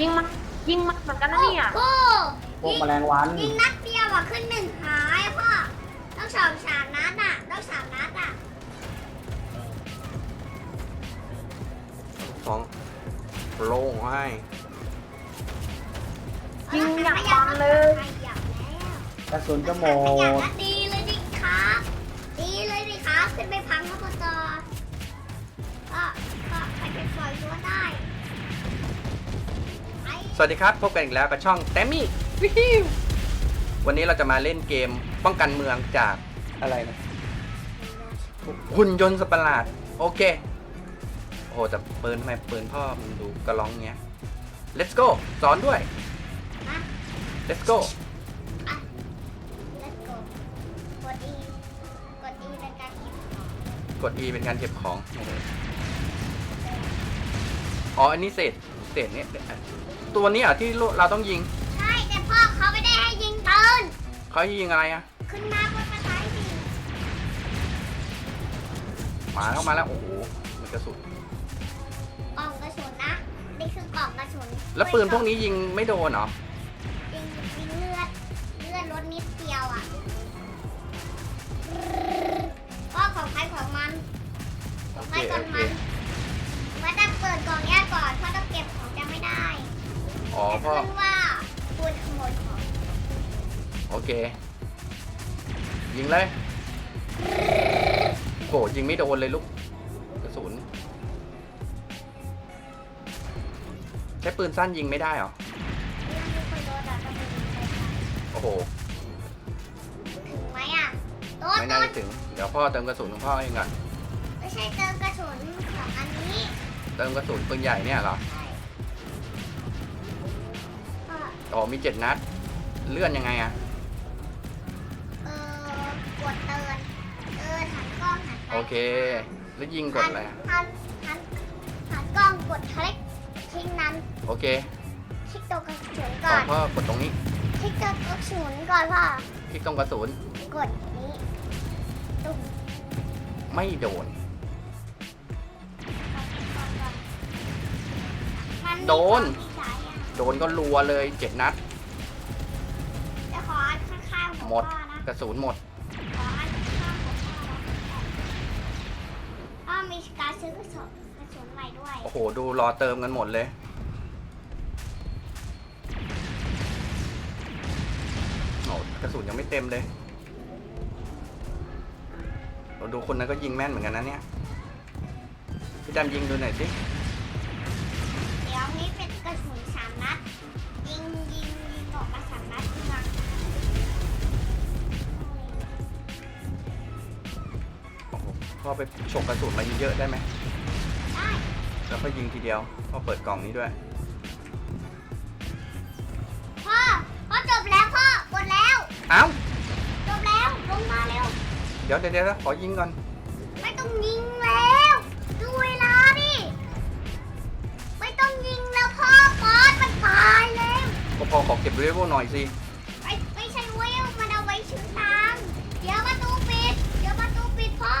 ยิงมันยิงมันเหมือนกันนะเนี่ยโอ้พวกแมลงวันยิงนัดเดียวอะขึ้นหนึ่งหายพ่อต้องสองสามนัดอะต้องสามนัดอะสองโล่งให้ ยิงอย่างมันเลย ขยับแล้วกระสุนก็หมขยับดแล้วดีเลยดิครับ ดีเลยดิครับขึ้นไปพังเขาจอก็ก็ไปเป็นปล่อยตัวได้ไอ้ สวัสดีครับ พบกันอีกแล้วกับช่องแตมมี่วิฮิววันนี้เราจะมาเล่นเกมป้องกันเมืองจากอะไรนะหุ่นยนต์สตว์ประหลาดโอเค โอ้โหแต่ปืนทำไมปืนพ่อมันดูกระล้องเงี้ย let's go สอนด้วยมา let's go let's go กด E กด E ในการหยิบของกด E เป็นการเก็บของโอ้โหอ๋อ อันนี้เศษ เศษเนี่ยตัวนี้อะที่เราต้องยิงใช่แต่พ่อเขาไม่ได้ให้ยิงปืนเขาให้ยิงอะไรอะ ขึ้นมาบนกระต่ายสิมาแล้วมาแล้วโอ้โหมันกระสุนกล่องกระสุนนะนี่คือกล่องกระสุนแล้วปืนพวกนี้ยิงไม่โดนเหรอยิงยิงเลือดเลือดลดนิดเดียวอะพ่อของใครของมันของใครก่อนมัน ว่าจะเปิดกล่องแยกก่อนพ่อต้องเก็บของจะไม่ได้อ๋อแต่พ่อ ขึ้นว่าคุณขโมยของโอเค ยิงเลยโหยิงไม่โดนเลยลูกกระสุนใช้ปืนสั้นยิงไม่ได้เหรอยังไม่เคยโดนอะต้องไปยิงใครโอ้โห ๆถึงไหมอะโดนไม่โดน่านจะถึง เดี๋ยวพ่อเติมกระสุนของพ่อเองอะไม่ใช่เติมกระสุนของอันนี้ เติมกระสุนปืนใหญ่เนี่ยเหรอใช่ก็อ๋อมีเจ็ดนัด เลื่อนยังไงอะเออกดเตือนเตือนหันกล้องหันไปโอเค แล้วยิงกดอะไรอะหันหันหันกล้องกดคลิกทิ้งนั้นโอเคคลิกตัวกระสุนขก่อองนพ่อกดตรงนี้คลิกตัวกระสุนก่อนพ่อคลิกตรงกระสุนกดนี้ตุ้มไม่โดน โดนของที่สายอะโดนก็รัวเลยเจ็ดนัด จะขออันข้างๆของหมดพ่อนะกระสุนหมด ขออันข้างๆของพ่อนะพ่อมีการซื้อกระสุนกระสุนใหม่ด้วย โอ้โห ดูรอเติมกันหมดเลย โอ้กระสุนยังไม่เต็มเลยเราดูคนนั้นก็ยิงแม่นเหมือนกันนะเนี่ย พี่ดำยิงดูหน่อยสิ อ้โหพ่อไปฉกกระสุนมาเยอะๆได้ไหมได้แล้วก็ยิงทีเดียวพ่อเปิดกล่องนี้ด้วย พ่อ พ่อจบแล้วพ่อหมดแล้ว เอ้า จบแล้วลงมาเร็ว เดี๋ยวเดี๋ยวเดี๋ยวขอยิงก่อน ไม่ต้องยิงแล้ว ดูเวลาดิ ไม่ต้องยิงแล้วพ่อบอสมันตายแล้ว ก็พอขอเก็บเรเวลหน่อยสิ ไม่ไม่ใช่เวลมันเอาไว้ชื่อทางเดี๋ยวประตูปิด เดี๋ยวประตูปิดพ่อ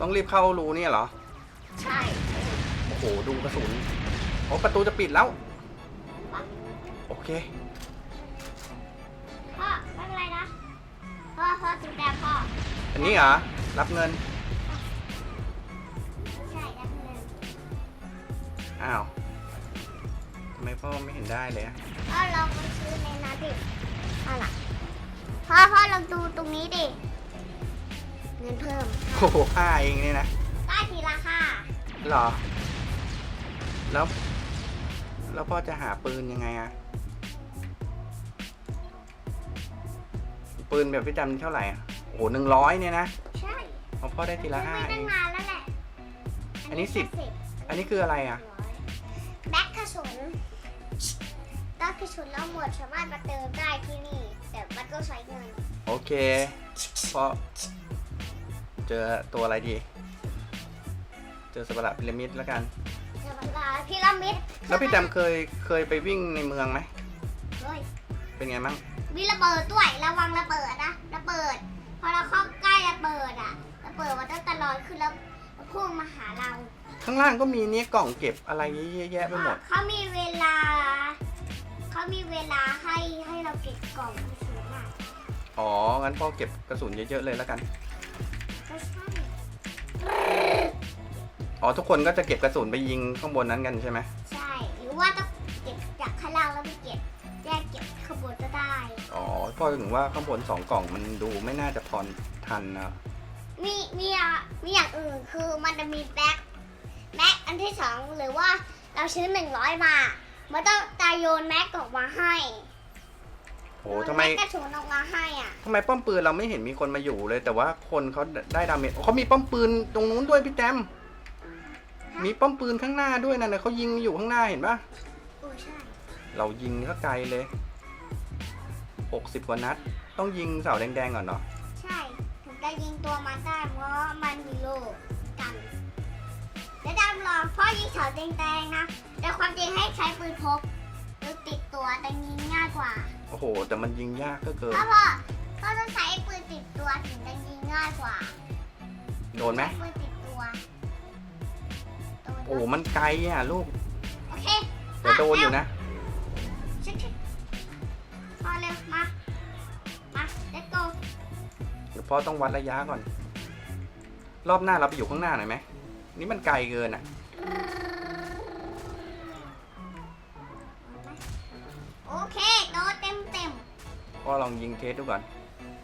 ต้องรีบเข้ารูเนี่ยเหรอ ใช่โอ้โห ดูกระสุนโอ้ประตูจะปิดแล้ว โอเค พ่อไม่เป็นไรนะ พ่อพ่อจุดแดงพ่อ อันนี้เหรอ รับเงิน ใช่รับเงินอ้าวทำไมพ่อไม่เห็นได้เลยอะพ่อลองไปซื้อในนั้นดิพ่อล่ะพ่อพ่อลองดูตรงนี้ดิ เงินเพิ่มโอ้โหค่าเองเนี่ยนะได้ทีละค่ะเหรอ แล้ว แล้วพ่อจะหาปืนยังไงอะปืนแบบพี่ดำนี่เท่าไหร่อะโอ้โหหนึ่งร้อยเนี่ยนะใช่เอาพ่อได้ทีละห้าไม่เอตั้งง นานแล้วแหละอันนี้สิบ แค่อันนี้คืออะไรอะ แบ็คกระสุนถ้ากระสุนเราหมดสามารถมาเติมได้ที่นี่ แต่มันก็ใช้เงินโอเคพ่อ เจอตัวอะไรดี เจอสตว์ปาร์ตพีระมิดแล้วกันจะเวลาพีระมิดแล้วพี่ดำเคยเคยไปวิ่งในเมืองไหมเฮ้ยเป็นไงบ้างมีระเบิดด้วยระวังระเบิดนะระเบิด พอเราเข้าใกล้ระเบิดอะระเบิดมันจะตลอดขึ้นแล้วพุ่งมาหาเรา ข้างล่างก็มีเนี่ยกล่องเก็บอะไรเยอะแยะไปหมดเขามีเวลามีเวลาให้ให้เราเก็บกล่องกระสุนอะอ๋องั้นพ่อเก็บกระสุนเยอะๆเลยแล้วกันก็ใช่ อ๋อทุกคนก็จะเก็บกระสุนไปยิงข้างบนนั้นกันใช่ไหมใช่ หรือว่าต้องเก็บจากข้างล่างแล้วไปเก็บแยกเก็บข้างบนก็ได้ อ๋อพ่อถึงว่าข้างบนสองกล่องมันดูไม่น่าจะพอทันนะมีมีอะมีอย่างอื่นคือมันจะมีแบ็คแม็กอันที่สองหรือว่าเราซื้อหนึ่งร้อยมา มันต้องตายโยนแม็กออกมาให้ โอ้ทำไมโยนแกกระสุนออกมาให้อะทำไมป้อมปืนเราไม่เห็นมีคนมาอยู่เลย แต่ว่าคนเขาได้ดาเมจเขามีป้อมปืนตรงนู้นด้วยพี่แจมมีป้อมปืนข้างหน้าด้วยนะนะเขายิงอยู่ข้างหน้าเห็นปะโอ้ใช่เรายิงก็ไกลเลยหกสิบกว่านัด ต้องยิงเสาแดงๆก่อนเนาะใช่ถึงจะยิงตัวมันได้เพราะมันมีโล่กันแล้วดำรองพ่อยิงเสาแดงๆนะแต่ความจริงให้ใช้ปืนพกหรือติดตัวแต่ยิงง่ายกว่า โอ้โห แต่มันยิงยากก็เกินถ้าพ่อพ่อต้องใช้ปืนติดตัวถึงจะยิงง่ายกว่าโดนไหมใช้ปืนติดตัวโดนโอ้โหมันไกลอะลูกโอเคแต่โดนอยู่นะ ชิคๆพอเร็วมา มา let's go เดี๋ยวพ่อต้องวัดระยะก่อน รอบหน้าเราไปอยู่ข้างหน้าหน่อยไหม นี่มันไกลเกินอะ พ่อลองยิงเทสดูก่อน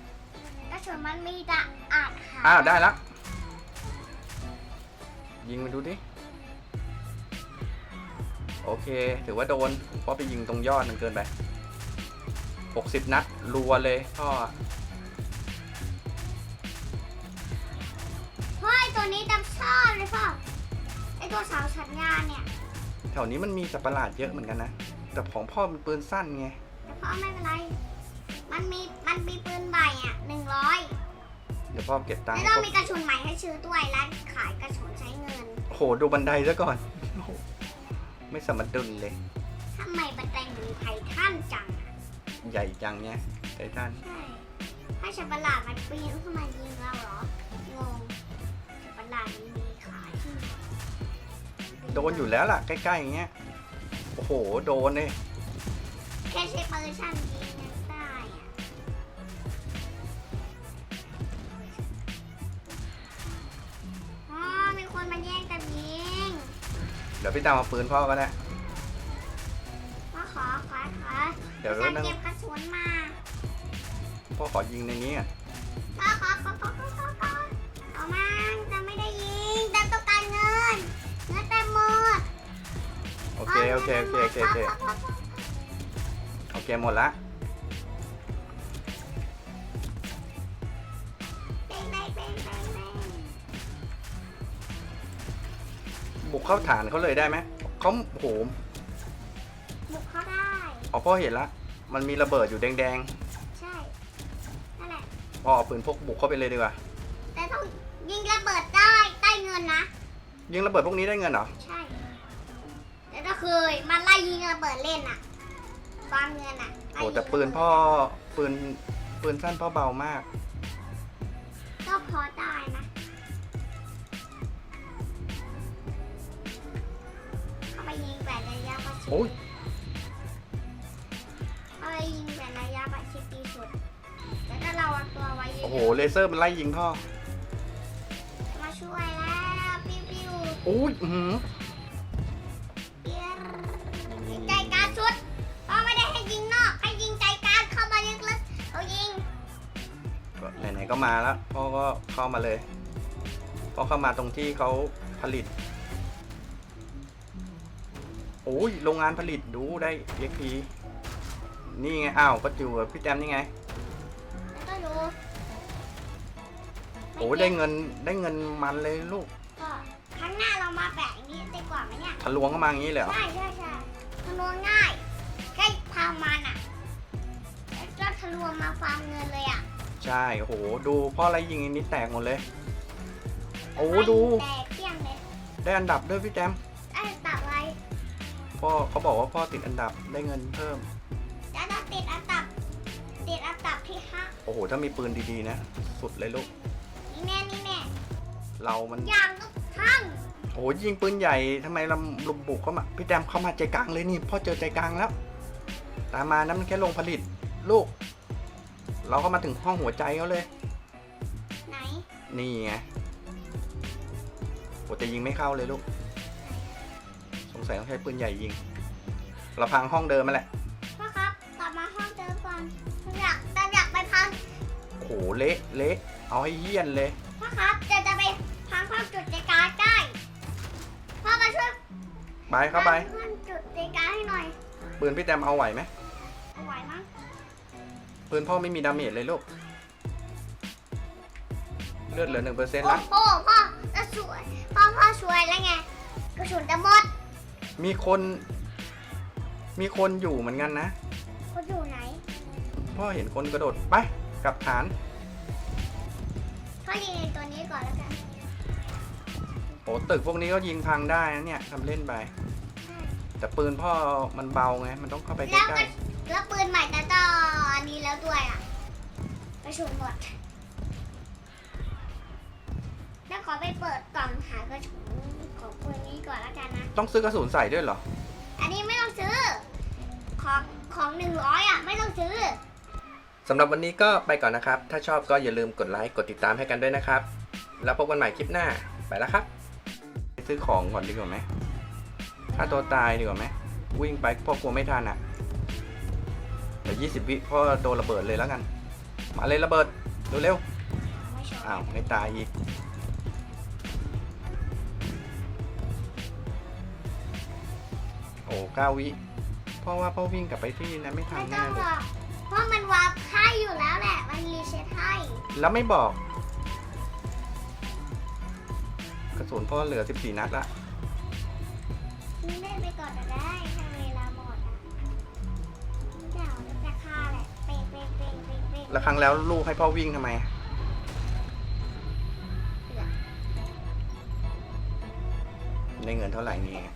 ๆกระสุนมันมีแต่อาจหาอ้าว ได้ละ ยิงมาดูดิ โอเค ถือว่าโดนเพราะไปยิงตรงยอดมันเกินไป 60 นัด รัวเลยพ่อเฮ้ยตัวนี้จำชอบเลยพ่อไอตัวสาวชันงานเนี่ยแถวนี้มันมีสัตว์ประหลาดเยอะเหมือนกันนะ แต่ของพ่อมันปืนสั้นไง แต่พ่อไม่เป็นไร มันมีมันมีปืนใบอะหนึ่งร้อยเดี๋ยวพ่อเก็บตังค์แล้วให้ต้องครบมีกระสุนใหม่ให้ซื้อด้วยร้านขายกระสุนใช้เงินโอ้โหดูบันไดซะก่อนโอ้โหไม่สมดุลเลยทำไมบันไดเหมือนไททันจังอะใหญ่จังเนี่ยไททันใช่ถ้าฉันประหลาดมันปีนขึ้นมายิงเราเหรองงฉันประหลาดนี้มีขาที่ไหนโดนอยู่แล้วล่ะใกล้ๆอย่างเงี้ยโอ้โหโดนเลยแค่ใช้ปืนสั้นยิง ดี๋ยวพี่ตามเอาปืนพ่อก็ได้มาขอขอขอเดี๋ยวจะนั่งเก็บกระสุนมาพ่อขอยิงในนี้อะขอขอขอขอขอขอขอเอามาจะไม่ได้ยิงแต่ต้องการเงินเงินเต็มหมดโอเค โอเค โอเค โอเค โอเคขอขอขอโอเค หมดละ เข้าฐานเขาเลยได้ไหมเขาโอ้โหบุกเข้าได้ อ๋อพ่อเห็นละ มันมีระเบิดอยู่แดงใช่ นั่นแหละ ๆพ่อเอาปืนพกบุกเข้าไปเลยดีกว่าแต่ต้องยิงระเบิดได้ได้เงินนะ ยิงระเบิดพวกนี้ได้เงินเหรอ ใช่ แต่ก็เคยมันไล่ยิงระเบิดเล่นอะฟาร์มเงินอะไล่โอ้ยิงแต่ปืนพ่อปืนปืนสั้นพ่อเบามาก ก็พอได้ โอ้ยเข้าไปยิงแบบระยะประชิดดีสุดแต่ถ้าเราเอาตัวไว้เยโอ้โห อะเลเซอร์มันไล่ยิงพ่อๆมาช่วยแล้วปิ้วปิ้วโอ้ยอือหือเปี้ยใจกลารชุดเพราะไม่ได้ให้ยิงนอกให้ยิงใจกลารเข้ามาลึกๆเขายิงก็ไหนๆก็มาแล้วพ่อก็เข้ามาเลยพ่อเข้ามาตรงที่เขาผลิต โอ้ยโรงงานผลิตดูได้เอ็กพีนี่ไงอ้าวก็อยู่กับพี่แจมนี่ไงแล้วก็ดูโอ้ยได้เงินได้เงินมันเลยลูกก็ครั้งหน้าเรามาแบกอย่างนี้ดีกว่าไหมเนี่ยทะลวงเข้ามาอย่างนี้เลยเหรอใช่ใช่ใช่ทะลวงง่ายแค่พามันอะแล้วก็ทะลวงมาฟาร์มเงินเลยอะใช่โอ้โหดูพ่อไล่ยิงอันนี้แตกหมดเลยโอ้ดูแตกเที่ยงเลยได้อันดับด้วยพี่แจมไอ้ตับอะไร พ่อเขาบอกว่าพ่อติดอันดับได้เงินเพิ่ม แล้วเราติดอันดับ ติดอันดับที่ห้าโอ้โห ถ้ามีปืนดีๆนะ สุดเลยลูก นี่แน่นี่แน่เรามัน อย่างก็พังโอ้โหยิงปืนใหญ่ทำไมเราลุมบุกเข้ามา พี่แจมเข้ามาใจกลางเลยนี่พ่อเจอใจกลางแล้ว ตามมานะมันแค่ลงผลิต ลูก เราก็มาถึงห้องหัวใจเขาเลย ไหน นี่ไงโอ้แต่ยิงไม่เข้าเลยลูก สงสัยต้องใช้ปืนใหญ่ยิง เราพังห้องเดิมมาแหละพ่อครับกลับมาห้องเดิมก่อนผมอยากแต่อยากไปพังโอ้โหเละเละเอาให้เยี่ยนเลยพ่อครับจะจะไปพังห้องจุดใจกลารได้พ่อมาช่วยไปเข้าไปพังห้องจุดใจกลารให้หน่อยปืนพี่แตมเอาไหวไหมเอาไหวมั้งปืนพ่อไม่มีดาเมจเลยลูกเลือดเหลือหนึ่งเปอร์เซ็นต์โอ้ละโหพ่อจะสวยพ่อพ่อสวยแล้วไงกระสุนจะหมด มีคน มีคนอยู่เหมือนกันนะ เขาอยู่ไหนพ่อเห็นคนกระโดดไปกลับฐานพ่อยิงไอ้ตัวนี้ก่อนแล้วกันโอ้ตึกพวกนี้ก็ยิงพังได้นะเนี่ยทำเล่นไป แต่ปืนพ่อมันเบาไง มันต้องเข้าไปใกแล้วล้ก็แล้วปืนใหม่แต่ต่ออันนี้แล้วด้วยอะกระสุนหมด แล้วขอไปเปิดกล่องหากระสุนของปืนนี้ก่อนแล้วกันนะๆต้องซื้อกระสุนใส่ด้วยเหรอ อันนี้ไม่ต้องซื้อ ของของหนึ่งร้อยอะ ไม่ต้องซื้อ สำหรับวันนี้ก็ไปก่อนนะครับ ถ้าชอบก็อย่าลืมกดไลค์ กดติดตามให้กันด้วยนะครับ แล้วพบกันใหม่คลิปหน้า ไปแล้วครับ ไปซื้อของก่อนดีกว่าไหมถ้าตัวตายดีกว่าไหม วิ่งไปพ่อกลัวไม่ทันอะเดี๋ยวยี่สิบวิพ่อโดนระเบิดเลยแล้วกัน มาเลยระเบิด เร็วไม่ชอบๆอ้าวไม่ตายอีก โอ้เก้าวิพ่อว่าพ่อวิ่งกลับไปที่นั้นไม่ทันไม่ต้แน่องเลหรยอกเพราะมันวาร์ปให้อยู่แล้วแหละ มันรีเซ็ตให้แล้วไม่บอก กระสุนพ่อเหลือ 14 นัดละ เล่นไปก่อนก็ได้ถ้าเวลาหมดอะเดี๋ยวจะฆ่าแหละเป๊ะเป๊ะเป๊ะเป๊ะเป๊ะแล้วครั้งแล้วลูกให้พ่อวิ่งทำไม ได้เงินเท่าไหร่นี่